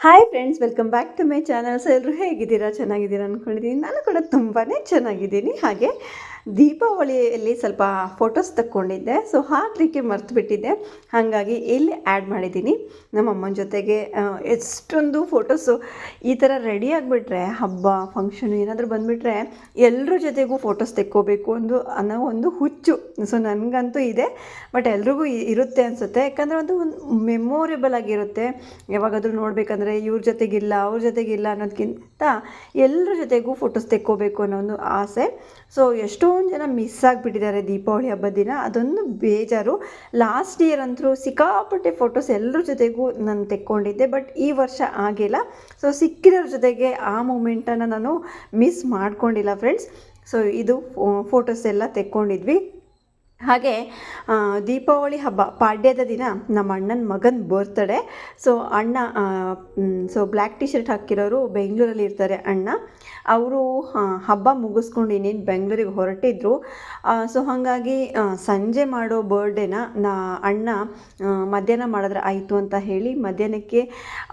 Hi friends welcome back to my channel so ಎಲ್ಲರೂ ಹೇಗಿದ್ದೀರಾ? ಚೆನ್ನಾಗಿದ್ದೀರಾ ಅಂದ್ಕೊಂಡಿದ್ದೀನಿ ನಾನು ಕೂಡ ತುಂಬಾ ಚೆನ್ನಾಗಿದ್ದೀನಿ. ಹಾಗೆ ದೀಪಾವಳಿಯಲ್ಲಿ ಸ್ವಲ್ಪ ಫೋಟೋಸ್ ತಕ್ಕೊಂಡಿದ್ದೆ. ಸೊ ಹಾಕಲಿಕ್ಕೆ ಮರ್ತು ಬಿಟ್ಟಿದ್ದೆ. ಹಾಗಾಗಿ ಇಲ್ಲಿ ಆ್ಯಡ್ ಮಾಡಿದ್ದೀನಿ. ನಮ್ಮ ಅಮ್ಮನ ಜೊತೆಗೆ ಎಷ್ಟೊಂದು ಫೋಟೋಸು ಈ ಥರ ರೆಡಿ ಆಗಿಬಿಟ್ರೆ, ಹಬ್ಬ ಫಂಕ್ಷನ್ ಏನಾದರೂ ಬಂದುಬಿಟ್ರೆ ಎಲ್ಲರ ಜೊತೆಗೂ ಫೋಟೋಸ್ ತೆಕ್ಕೋಬೇಕು ಒಂದು, ಅನ್ನೋ ಒಂದು ಹುಚ್ಚು. ಸೊ ನನಗಂತೂ ಇದೆ. ಬಟ್ ಎಲ್ರಿಗೂ ಇರುತ್ತೆ ಅನಿಸುತ್ತೆ. ಯಾಕಂದರೆ ಒಂದು ಮೆಮೊರೇಬಲ್ ಆಗಿರುತ್ತೆ. ಯಾವಾಗಾದರೂ ನೋಡಬೇಕಂದ್ರೆ ಇವ್ರ ಜೊತೆಗಿಲ್ಲ, ಅವ್ರ ಜೊತೆಗಿಲ್ಲ ಅನ್ನೋದಕ್ಕಿಂತ ಎಲ್ಲರ ಜೊತೆಗೂ ಫೋಟೋಸ್ ತೆಕ್ಕೋಬೇಕು ಅನ್ನೋ ಒಂದು ಆಸೆ. ಸೊ ಎಷ್ಟೊಂದು ಜನ ಮಿಸ್ ಆಗಿಬಿಟ್ಟಿದ್ದಾರೆ ದೀಪಾವಳಿ ಹಬ್ಬದ ದಿನ. ಅದೊಂದು ಬೇಜಾರು. ಲಾಸ್ಟ್ ಇಯರ್ ಅಂತೂ ಸಿಕ್ಕಾಪಟ್ಟೆ ಫೋಟೋಸ್ ಎಲ್ಲರ ಜೊತೆಗೂ ನಾನು ತೆಕ್ಕೊಂಡಿದ್ದೆ ಬಟ್ ಈ ವರ್ಷ ಆಗಿಲ್ಲ. ಸೊ ಸಿಕ್ಕಿರೋರ ಜೊತೆಗೆ ಆ ಮೂಮೆಂಟನ್ನು ನಾನು ಮಿಸ್ ಮಾಡ್ಕೊಂಡಿಲ್ಲ ಫ್ರೆಂಡ್ಸ್ ಸೊ ಇದು ಫೋಟೋಸ್ ಎಲ್ಲ ತೆಕ್ಕೊಂಡಿದ್ವಿ. ಹಾಗೆ ದೀಪಾವಳಿ ಹಬ್ಬ, ಪಾಡ್ಯದ ದಿನ ನಮ್ಮ ಅಣ್ಣನ ಮಗನ ಬರ್ತ್ಡೇ ಸೊ ಅಣ್ಣ ಸೊ ಬ್ಲ್ಯಾಕ್ ಟಿ ಶರ್ಟ್ ಹಾಕಿರೋರು ಬೆಂಗಳೂರಲ್ಲಿ ಇರ್ತಾರೆ ಅಣ್ಣ. ಅವರು ಹಬ್ಬ ಮುಗಿಸ್ಕೊಂಡು ಇನ್ನೇನು ಬೆಂಗಳೂರಿಗೆ ಹೊರಟಿದ್ರು. ಸೊ ಹಾಗಾಗಿ ಸಂಜೆ ಮಾಡೋ ಬರ್ಡೇನ ನಾ ಅಣ್ಣ ಮಧ್ಯಾಹ್ನ ಮಾಡಿದ್ರೆ ಆಯಿತು ಅಂತ ಹೇಳಿ ಮಧ್ಯಾಹ್ನಕ್ಕೆ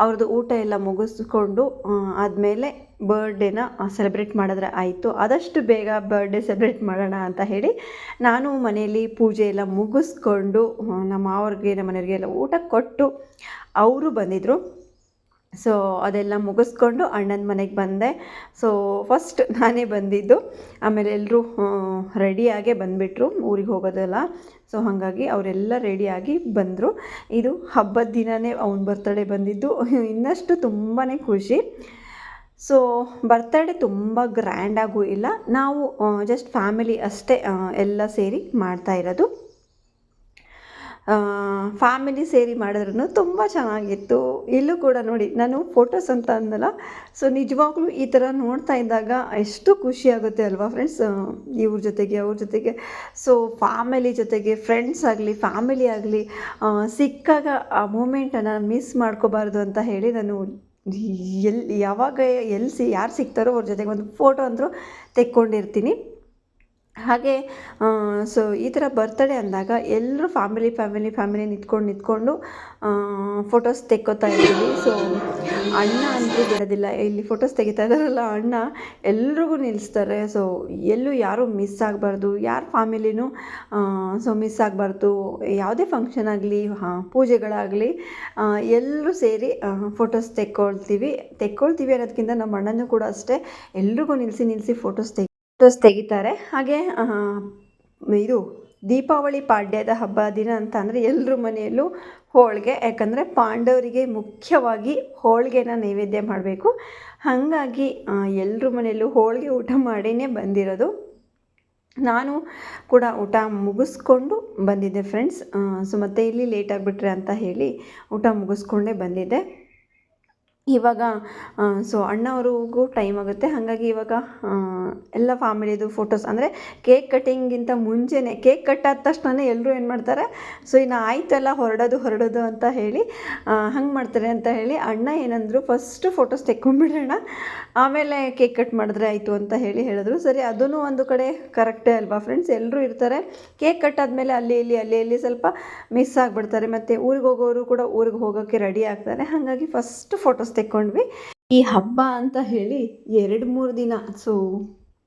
ಅವ್ರದ್ದು ಊಟ ಎಲ್ಲ ಮುಗಿಸ್ಕೊಂಡು ಆದಮೇಲೆ ಬರ್ಡೇನ ಸೆಲೆಬ್ರೇಟ್ ಮಾಡಿದ್ರೆ ಆಯಿತು. ಆದಷ್ಟು ಬೇಗ ಬರ್ಡೇ ಸೆಲೆಬ್ರೇಟ್ ಮಾಡೋಣ ಅಂತ ಹೇಳಿ ನಾನು ಮನೆಯಲ್ಲಿ ಪೂಜೆ ಎಲ್ಲ ಮುಗಿಸ್ಕೊಂಡು ನಮ್ಮ ಮಾವ್ರಿಗೆ, ನಮ್ಮ ಮನೆಯವ್ರಿಗೆ ಎಲ್ಲ ಊಟ ಕೊಟ್ಟು ಅವರು ಬಂದಿದ್ದರು ಸೊ ಅದೆಲ್ಲ ಮುಗಿಸ್ಕೊಂಡು ಅಣ್ಣನ ಮನೆಗೆ ಬಂದೆ. ಸೊ ಫಸ್ಟ್ ನಾನೇ ಬಂದಿದ್ದು. ಆಮೇಲೆ ಎಲ್ಲರೂ ರೆಡಿಯಾಗೇ ಬಂದುಬಿಟ್ರು ಊರಿಗೆ ಹೋಗೋದಲ್ಲ. ಸೊ ಹಾಗಾಗಿ ಅವರೆಲ್ಲ ರೆಡಿಯಾಗಿ ಬಂದರು. ಇದು ಹಬ್ಬದ ದಿನವೇ ಅವ್ನ ಬರ್ತಡೇ ಬಂದಿದ್ದು. ಇನ್ನಷ್ಟು ತುಂಬಾ ಖುಷಿ. ಸೊ ಬರ್ತಡೇ ತುಂಬ ಗ್ರ್ಯಾಂಡಾಗೂ ಇಲ್ಲ. ನಾವು ಜಸ್ಟ್ ಫ್ಯಾಮಿಲಿ ಅಷ್ಟೇ ಎಲ್ಲ ಸೇರಿ ಮಾಡ್ತಾ ಇರೋದು. ಫ್ಯಾಮಿಲಿ ಸೇರಿ ಮಾಡಿದ್ರೂ ತುಂಬ ಚೆನ್ನಾಗಿತ್ತು. ಇಲ್ಲೂ ಕೂಡ ನೋಡಿ, ನಾನು ಫೋಟೋಸ್ ಅಂತ ಅಂದಲ್ಲ ಸೊ ನಿಜವಾಗ್ಲೂ ಈ ಥರ ನೋಡ್ತಾ ಇದ್ದಾಗ ಎಷ್ಟು ಖುಷಿ ಆಗುತ್ತೆ ಅಲ್ವಾ ಫ್ರೆಂಡ್ಸ್ ಇವ್ರ ಜೊತೆಗೆ, ಅವ್ರ ಜೊತೆಗೆ. ಸೊ ಫ್ಯಾಮಿಲಿ ಜೊತೆಗೆ ಫ್ರೆಂಡ್ಸ್ ಆಗಲಿ ಫ್ಯಾಮಿಲಿ ಆಗಲಿ ಸಿಕ್ಕಾಗ ಆ ಮೂಮೆಂಟನ್ನು ಮಿಸ್ ಮಾಡ್ಕೋಬಾರ್ದು ಅಂತ ಹೇಳಿ ನಾನು ಎಲ್ಲಿ ಯಾವಾಗ ಎಲ್ಲಿ ಸಿ ಯಾರು ಸಿಗ್ತಾರೋ ಅವ್ರ ಜೊತೆಗೆ ಒಂದು ಫೋಟೋ ಅಂದರೂ ತೆಕ್ಕೊಂಡಿರ್ತೀನಿ. ಹಾಗೆ ಸೊ ಈ ಥರ ಬರ್ತಡೇ ಅಂದಾಗ ಎಲ್ಲರೂ ಫ್ಯಾಮಿಲಿ ಫ್ಯಾಮಿಲಿ ಫ್ಯಾಮಿಲಿ ನಿಂತ್ಕೊಂಡು ನಿಂತ್ಕೊಂಡು ಫೋಟೋಸ್ ತೆಕ್ಕೋತಾ ಇದ್ದೀವಿ ಸೊ ಅಣ್ಣ ಅಂತೂ ಬಿಡೋದಿಲ್ಲ. ಇಲ್ಲಿ ಫೋಟೋಸ್ ತೆಗಿತಾ ಇದ್ದಾರಲ್ಲ ಅಣ್ಣ, ಎಲ್ರಿಗೂ ನಿಲ್ಲಿಸ್ತಾರೆ ಸೊ ಎಲ್ಲೂ ಯಾರೂ ಮಿಸ್ ಆಗಬಾರ್ದು. ಯಾರ ಫ್ಯಾಮಿಲಿನೂ ಸೊ ಮಿಸ್ ಆಗಬಾರ್ದು. ಯಾವುದೇ ಫಂಕ್ಷನ್ ಆಗಲಿ ಪೂಜೆಗಳಾಗಲಿ ಎಲ್ಲರೂ ಸೇರಿ ಫೋಟೋಸ್ ತೆಕ್ಕೊಳ್ತೀವಿ. ತೆಕ್ಕೊಳ್ತೀವಿ ಅನ್ನೋದಕ್ಕಿಂತ ನಮ್ಮ ಅಣ್ಣನೂ ಕೂಡ ಅಷ್ಟೇ. ಎಲ್ರಿಗೂ ನಿಲ್ಲಿಸಿ ನಿಲ್ಲಿಸಿ ಫೋಟೋಸ್ ತೆಗಿ ಫೋಟೋಸ್ ತೆಗಿತಾರೆ. ಹಾಗೆ ಇದು ದೀಪಾವಳಿ ಪಾಡ್ಯದ ಹಬ್ಬ ದಿನ ಅಂತ ಅಂದರೆ ಎಲ್ಲರ ಮನೆಯಲ್ಲೂ ಹೋಳಿಗೆ. ಯಾಕಂದರೆ ಪಾಂಡವರಿಗೆ ಮುಖ್ಯವಾಗಿ ಹೋಳಿಗೆನ ನೈವೇದ್ಯ ಮಾಡಬೇಕು. ಹಾಗಾಗಿ ಎಲ್ಲರ ಮನೆಯಲ್ಲೂ ಹೋಳಿಗೆ ಊಟ ಮಾಡಿನೇ ಬಂದಿರೋದು. ನಾನು ಕೂಡ ಊಟ ಮುಗಿಸ್ಕೊಂಡು ಬಂದಿದ್ದೆ ಫ್ರೆಂಡ್ಸ್ ಸೊ, ಮತ್ತೆ ಇಲ್ಲಿ ಲೇಟ್ ಆಗಿಬಿಟ್ರೆ ಅಂತ ಹೇಳಿ ಊಟ ಮುಗಿಸ್ಕೊಂಡೇ ಬಂದಿದ್ದೆ. ಇವಾಗ ಸೊ ಅಣ್ಣವ್ರಿಗೂ ಟೈಮ್ ಆಗುತ್ತೆ. ಹಾಗಾಗಿ ಇವಾಗ ಎಲ್ಲ ಫ್ಯಾಮಿಲಿದು ಫೋಟೋಸ್ ಅಂದರೆ ಕೇಕ್ ಕಟ್ಟಿಂಗಿಂತ ಮುಂಚೆನೇ ಕೇಕ್ ಕಟ್ಟಾದ ತಕ್ಷಣ ಎಲ್ಲರೂ ಏನು ಮಾಡ್ತಾರೆ ಸೊ ಇನ್ನು ಆಯ್ತಲ್ಲ, ಹೊರಡೋದು ಹೊರಡೋದು ಅಂತ ಹೇಳಿ ಹಂಗೆ ಮಾಡ್ತಾರೆ ಅಂತ ಹೇಳಿ ಅಣ್ಣ ಏನಂದರು ಫಸ್ಟು ಫೋಟೋಸ್ ತೆಕ್ಕೊಂಬಿಡೋಣ ಆಮೇಲೆ ಕೇಕ್ ಕಟ್ ಮಾಡಿದ್ರೆ ಆಯಿತು ಅಂತ ಹೇಳಿ ಹೇಳಿದ್ರು. ಸರಿ ಅದೂ ಒಂದು ಕಡೆ ಕರೆಕ್ಟೇ ಅಲ್ವಾ ಫ್ರೆಂಡ್ಸ್ ಎಲ್ಲರೂ ಇರ್ತಾರೆ. ಕೇಕ್ ಕಟ್ಟಾದ್ಮೇಲೆ ಅಲ್ಲಿ, ಇಲ್ಲಿ ಅಲ್ಲಿ, ಇಲ್ಲಿ ಸ್ವಲ್ಪ ಮಿಸ್ ಆಗಿಬಿಡ್ತಾರೆ. ಮತ್ತು ಊರಿಗೆ ಹೋಗೋರು ಕೂಡ ಊರಿಗೆ ಹೋಗೋಕ್ಕೆ ರೆಡಿ ಆಗ್ತಾರೆ. ಹಾಗಾಗಿ ಫಸ್ಟ್ ಫೋಟೋಸ್ ತೆಕ್ಕೊಂಡ್ವಿ. ಈ ಹಬ್ಬ ಅಂತ ಹೇಳಿ ಎರಡು ಮೂರು ದಿನ ಸೊ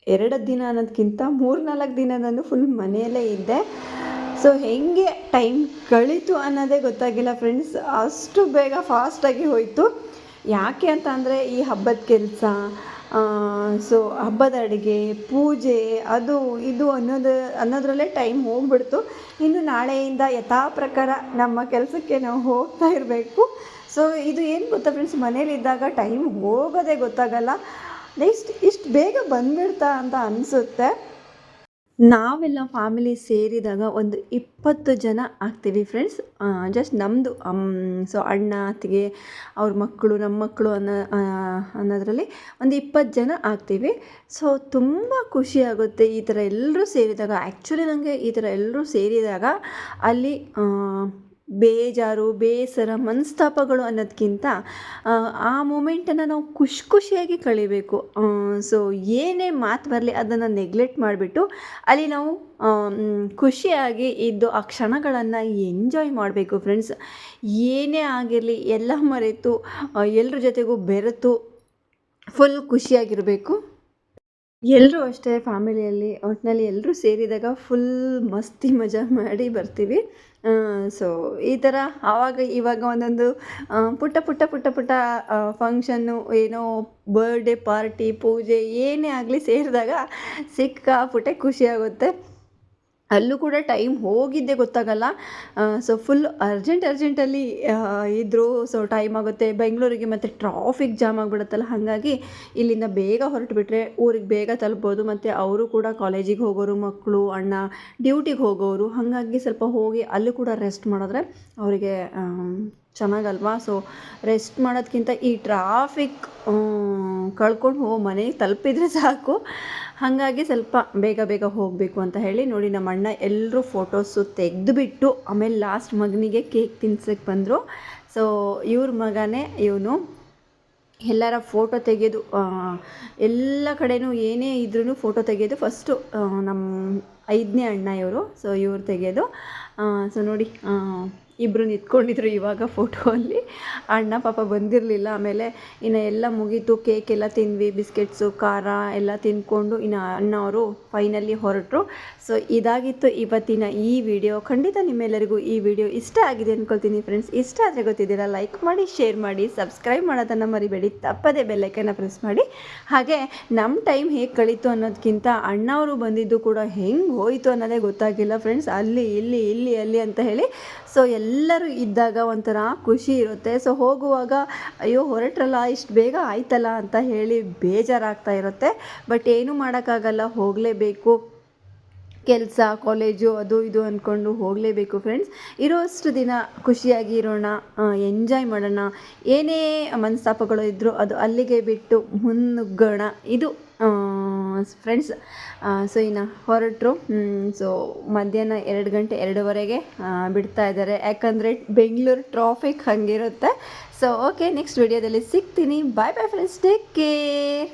ಎರಡು ದಿನ ಅನ್ನೋದಕ್ಕಿಂತ ಮೂರು ನಾಲ್ಕು ದಿನ ನಾನು ಫುಲ್ ಮನೆಯಲ್ಲೇ ಇದ್ದೆ. ಸೊ ಹೆಂಗೆ ಟೈಮ್ ಕಳೀತು ಅನ್ನೋದೇ ಗೊತ್ತಾಗಿಲ್ಲ ಫ್ರೆಂಡ್ಸ್ ಅಷ್ಟು ಬೇಗ ಫಾಸ್ಟಾಗಿ ಹೋಯಿತು. ಯಾಕೆ ಅಂತ ಈ ಹಬ್ಬದ ಕೆಲಸ ಸೊ ಹಬ್ಬದ ಅಡುಗೆ, ಪೂಜೆ, ಅದು, ಇದು ಅನ್ನೋದು, ಅನ್ನೋದ್ರಲ್ಲೇ ಟೈಮ್ ಹೋಗ್ಬಿಡ್ತು. ಇನ್ನು ನಾಳೆಯಿಂದ ಯಥಾ ಪ್ರಕಾರ ನಮ್ಮ ಕೆಲಸಕ್ಕೆ ನಾವು ಹೋಗ್ತಾ ಇರಬೇಕು. ಸೊ ಇದು ಏನು ಗೊತ್ತಾ ಫ್ರೆಂಡ್ಸ್ ಮನೇಲಿದ್ದಾಗ ಟೈಮ್ ಹೋಗೋದೇ ಗೊತ್ತಾಗಲ್ಲ. ನೆಕ್ಸ್ಟ್ ಇಷ್ಟು ಬೇಗ ಬಂದ್ಬಿಡ್ತಾ ಅಂತ ಅನಿಸುತ್ತೆ. ನಾವೆಲ್ಲ ಫ್ಯಾಮಿಲಿ ಸೇರಿದಾಗ ಒಂದು ಇಪ್ಪತ್ತು ಜನ ಆಗ್ತೀವಿ ಫ್ರೆಂಡ್ಸ್ ಜಸ್ಟ್ ನಮ್ಮದು ಸೊ ಅಣ್ಣ, ಅತ್ತಿಗೆ, ಅವ್ರ ಮಕ್ಕಳು ನಮ್ಮ ಮಕ್ಕಳು ಅನ್ನೋ ಅನ್ನೋದರಲ್ಲಿ ಒಂದು ಇಪ್ಪತ್ತು ಜನ ಆಗ್ತೀವಿ. ಸೊ ತುಂಬ ಖುಷಿ ಆಗುತ್ತೆ ಈ ಥರ ಎಲ್ಲರೂ ಸೇರಿದಾಗ. ಆ್ಯಕ್ಚುಲಿ ನನಗೆ ಈ ಥರ ಎಲ್ಲರೂ ಸೇರಿದಾಗ ಅಲ್ಲಿ ಬೇಜಾರು ಬೇಸರ ಮನಸ್ತಾಪಗಳು ಅನ್ನೋದಕ್ಕಿಂತ ಆ, ಮೂಮೆಂಟನ್ನು ನಾವು ಖುಷಿ ಖುಷಿಯಾಗಿ ಕಳಿಬೇಕು ಸೊ ಏನೇ ಮಾತು ಬರಲಿ ಅದನ್ನು ನೆಗ್ಲೆಕ್ಟ್ ಮಾಡಿಬಿಟ್ಟು ಅಲ್ಲಿ ನಾವು ಖುಷಿಯಾಗಿ ಇದ್ದು ಆ ಕ್ಷಣಗಳನ್ನು ಎಂಜಾಯ್ ಮಾಡಬೇಕು ಫ್ರೆಂಡ್ಸ್. ಏನೇ ಆಗಿರಲಿ ಎಲ್ಲ ಮರೆತು ಎಲ್ಲರ ಜೊತೆಗೂ ಬೆರೆತು ಫುಲ್ ಖುಷಿಯಾಗಿರಬೇಕು. ಎಲ್ಲರೂ ಅಷ್ಟೇ ಫ್ಯಾಮಿಲಿಯಲ್ಲಿ ಒಟ್ಟಿನಲ್ಲಿ ಎಲ್ಲರೂ ಸೇರಿದಾಗ ಫುಲ್ ಮಸ್ತಿ ಮಜಾ ಮಾಡಿ ಬರ್ತೀವಿ. ಸೊ ಈ ಥರ ಆವಾಗ ಇವಾಗ ಒಂದೊಂದು ಪುಟ್ಟ ಪುಟ್ಟ ಪುಟ್ಟ ಪುಟ್ಟ ಫಂಕ್ಷನ್ನು ಏನೋ ಬರ್ಡೇ ಪಾರ್ಟಿ ಪೂಜೆ ಏನೇ ಆಗಲಿ ಸೇರಿದಾಗ ಸಿಕ್ಕಾಪುಟ್ಟೆ ಖುಷಿಯಾಗುತ್ತೆ ಅಲ್ಲೂ ಕೂಡ ಟೈಮ್ ಹೋಗಿದ್ದೇ ಗೊತ್ತಾಗಲ್ಲ. ಸೊ ಫುಲ್ ಅರ್ಜೆಂಟ್ ಅರ್ಜೆಂಟಲ್ಲಿ ಇದ್ದರು ಸೊ ಟೈಮ್ ಆಗುತ್ತೆ. ಬೆಂಗಳೂರಿಗೆ ಮತ್ತು ಟ್ರಾಫಿಕ್ ಜಾಮ್ ಆಗಿಬಿಡುತ್ತಲ್ಲ. ಹಾಗಾಗಿ ಇಲ್ಲಿಂದ ಬೇಗ ಹೊರಟು ಬಿಟ್ಟರೆ ಊರಿಗೆ ಬೇಗ ತಲುಪ್ಬೋದು. ಮತ್ತು ಅವರು ಕೂಡ ಕಾಲೇಜಿಗೆ ಹೋಗೋರು ಮಕ್ಕಳು ಅಣ್ಣ ಡ್ಯೂಟಿಗೆ ಹೋಗೋರು. ಹಾಗಾಗಿ ಸ್ವಲ್ಪ ಹೋಗಿ ಅಲ್ಲೂ ಕೂಡ ರೆಸ್ಟ್ ಮಾಡಿದ್ರೆ ಅವರಿಗೆ ಚೆನ್ನಾಗಲ್ವಾ? ಸೊ ರೆಸ್ಟ್ ಮಾಡೋದ್ಕಿಂತ ಈ ಟ್ರಾಫಿಕ್ ಕಳ್ಕೊಂಡು ಹೋಗೋ ಮನೆಗೆ ತಲುಪಿದ್ರೆ ಸಾಕು. ಹಾಗಾಗಿ ಸ್ವಲ್ಪ ಬೇಗ ಬೇಗ ಹೋಗಬೇಕು ಅಂತ ಹೇಳಿ ನೋಡಿ ನಮ್ಮ ಅಣ್ಣ ಎಲ್ಲರೂ ಫೋಟೋಸು ತೆಗೆದುಬಿಟ್ಟು ಆಮೇಲೆ ಲಾಸ್ಟ್ ಮಗನಿಗೆ ಕೇಕ್ ತಿನ್ಸಕ್ಕೆ ಬಂದರು. ಸೊ ಇವ್ರ ಮಗನೇ ಇವನು ಎಲ್ಲರ ಫೋಟೋ ತೆಗೆಯೋದು ಎಲ್ಲ ಕಡೆಯೂ ಏನೇ ಇದ್ರೂ ಫೋಟೋ ತೆಗೆಯೋದು ಫಸ್ಟು ನಮ್ಮ ಐದನೇ ಅಣ್ಣ ಇವರು. ಸೊ ಇವ್ರು ತೆಗೆಯೋದು ಸೊ ನೋಡಿ ಇಬ್ಬರು ನಿಂತ್ಕೊಂಡಿದ್ರು ಇವಾಗ ಫೋಟೋ ಅಲ್ಲಿ. ಅಣ್ಣ ಪಾಪ ಬಂದಿರಲಿಲ್ಲ. ಆಮೇಲೆ ಇನ್ನು ಎಲ್ಲ ಮುಗೀತು. ಕೇಕ್ ಎಲ್ಲ ತಿಂದ್ವಿ ಬಿಸ್ಕೆಟ್ಸು ಖಾರ ಎಲ್ಲ ತಿಂದ್ಕೊಂಡು ಇನ್ನು ಅಣ್ಣ ಅವರು ಫೈನಲಿ ಹೊರಟರು. ಸೊ ಇದಾಗಿತ್ತು ಇವತ್ತಿನ ಈ ವಿಡಿಯೋ ಖಂಡಿತ ನಿಮ್ಮೆಲ್ಲರಿಗೂ ಈ ವಿಡಿಯೋ ಇಷ್ಟ ಆಗಿದೆ ಅಂದ್ಕೊಳ್ತೀನಿ ಫ್ರೆಂಡ್ಸ್ ಇಷ್ಟ ಆದರೆ ಗೊತ್ತಿದ್ದೀರಾ ಲೈಕ್ ಮಾಡಿ ಶೇರ್ ಮಾಡಿ ಸಬ್ಸ್ಕ್ರೈಬ್ ಮಾಡೋದನ್ನು ಮರಿಬೇಡಿ. ತಪ್ಪದೇ ಬೆಲ್ಲೈಕನ್ನ ಪ್ರೆಸ್ ಮಾಡಿ. ಹಾಗೆ ನಮ್ಮ ಟೈಮ್ ಹೇಗೆ ಕಳೀತು ಅನ್ನೋದಕ್ಕಿಂತ ಅಣ್ಣವರು ಬಂದಿದ್ದು ಕೂಡ ಹೆಂಗೆ ಹೋಯಿತು ಅನ್ನೋದೇ ಗೊತ್ತಾಗಿಲ್ಲ ಫ್ರೆಂಡ್ಸ್ ಅಲ್ಲಿ, ಇಲ್ಲಿ ಇಲ್ಲಿ, ಅಲ್ಲಿ ಅಂತ ಹೇಳಿ. ಸೊ ಎಲ್ಲರೂ ಇದ್ದಾಗ ಒಂಥರ ಖುಷಿ ಇರುತ್ತೆ. ಸೊ ಹೋಗುವಾಗ, ಅಯ್ಯೋ, ಹೊರಟ್ರಲ್ಲ, ಇಷ್ಟು ಬೇಗ ಆಯ್ತಲ್ಲ? ಅಂತ ಹೇಳಿ ಬೇಜಾರಾಗ್ತಾ ಇರುತ್ತೆ. ಬಟ್ ಏನೂ ಮಾಡೋಕ್ಕಾಗಲ್ಲ. ಹೋಗಲೇಬೇಕು. ಕೆಲಸ ಕಾಲೇಜು ಅದು ಇದು ಅಂದ್ಕೊಂಡು ಹೋಗಲೇಬೇಕು ಫ್ರೆಂಡ್ಸ್ ಇರೋಷ್ಟು ದಿನ ಖುಷಿಯಾಗಿ ಇರೋಣ ಎಂಜಾಯ್ ಮಾಡೋಣ. ಏನೇ ಮನಸ್ತಾಪಗಳು ಇದ್ದರೂ ಅದು ಅಲ್ಲಿಗೆ ಬಿಟ್ಟು ಮುನ್ನುಗ್ಗೋಣ. ಇದು ಫ್ರೆಂಡ್ಸ್ ಸೊ ಇನ್ನು ಹೊರಟರು. ಸೊ ಮಧ್ಯಾಹ್ನ ಎರಡು ಗಂಟೆ ಎರಡುವರೆಗೆ ಬಿಡ್ತಾ ಇದ್ದಾರೆ. ಯಾಕಂದರೆ ಬೆಂಗಳೂರು ಟ್ರಾಫಿಕ್ ಹಂಗಿರುತ್ತೆ. ಸೊ ಓಕೆ ನೆಕ್ಸ್ಟ್ ವಿಡಿಯೋದಲ್ಲಿ ಸಿಗ್ತೀನಿ. Bye bye friends take care